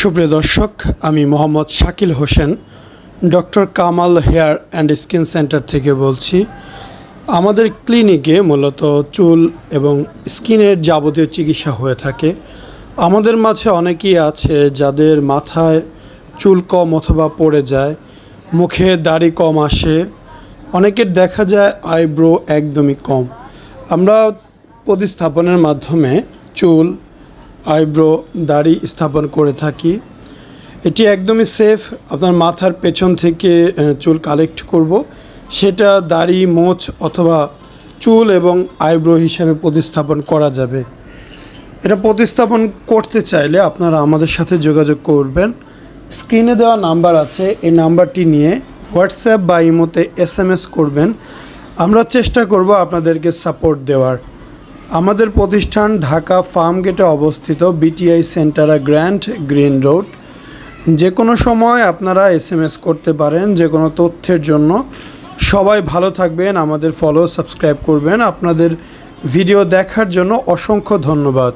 সুপ্রিয় দর্শক, আমি Mohammad Shakil Hossain, doctor Kamal hair and skin centre থেকে বলছি, আমাদের ক্লিনিকে মূলত চুল এবং স্কিনের যাবতীয় চিকিৎসা হয়ে থাকে। আমাদের মাঝে অনেকেই আছে যাদের মাথায় চুল কম অথবা পড়ে যায়, মুখে দাড়ি কম আসে, অনেকের দেখা যায় আইব্রো একদমই কম। আমরা প্রতিস্থাপনের মাধ্যমে চুল আইব্রো দাড়ি স্থাপন করে থাকি। এটি একদমই সেফ আপনার মাথার পেছন থেকে চুল কালেক্ট করব। সেটা দাড়ি, মোচ অথবা চুল এবং আইব্রো হিসাবে প্রতিস্থাপন করা যাবে। এটা প্রতিস্থাপন করতে চাইলে আপনারা আমাদের সাথে যোগাযোগ করবেন। স্ক্রিনে দেওয়া নাম্বার আছে, এই নাম্বারটি নিয়ে হোয়াটসঅ্যাপ বা ইমোতে এস করবেন। আমরা চেষ্টা করব আপনাদেরকে সাপোর্ট দেওয়ার। আমাদের প্রতিষ্ঠান ঢাকা ফার্ম গেটে অবস্থিত BTI Centara Grand Green Road. যে কোনো সময় আপনারা এস এম এস করতে পারেন, যে কোনো তথ্যের জন্য। সবাই ভালো থাকবেন, আমাদের ফলো সাবস্ক্রাইব করবেন। আপনাদের ভিডিও দেখার জন্য অসংখ্য ধন্যবাদ।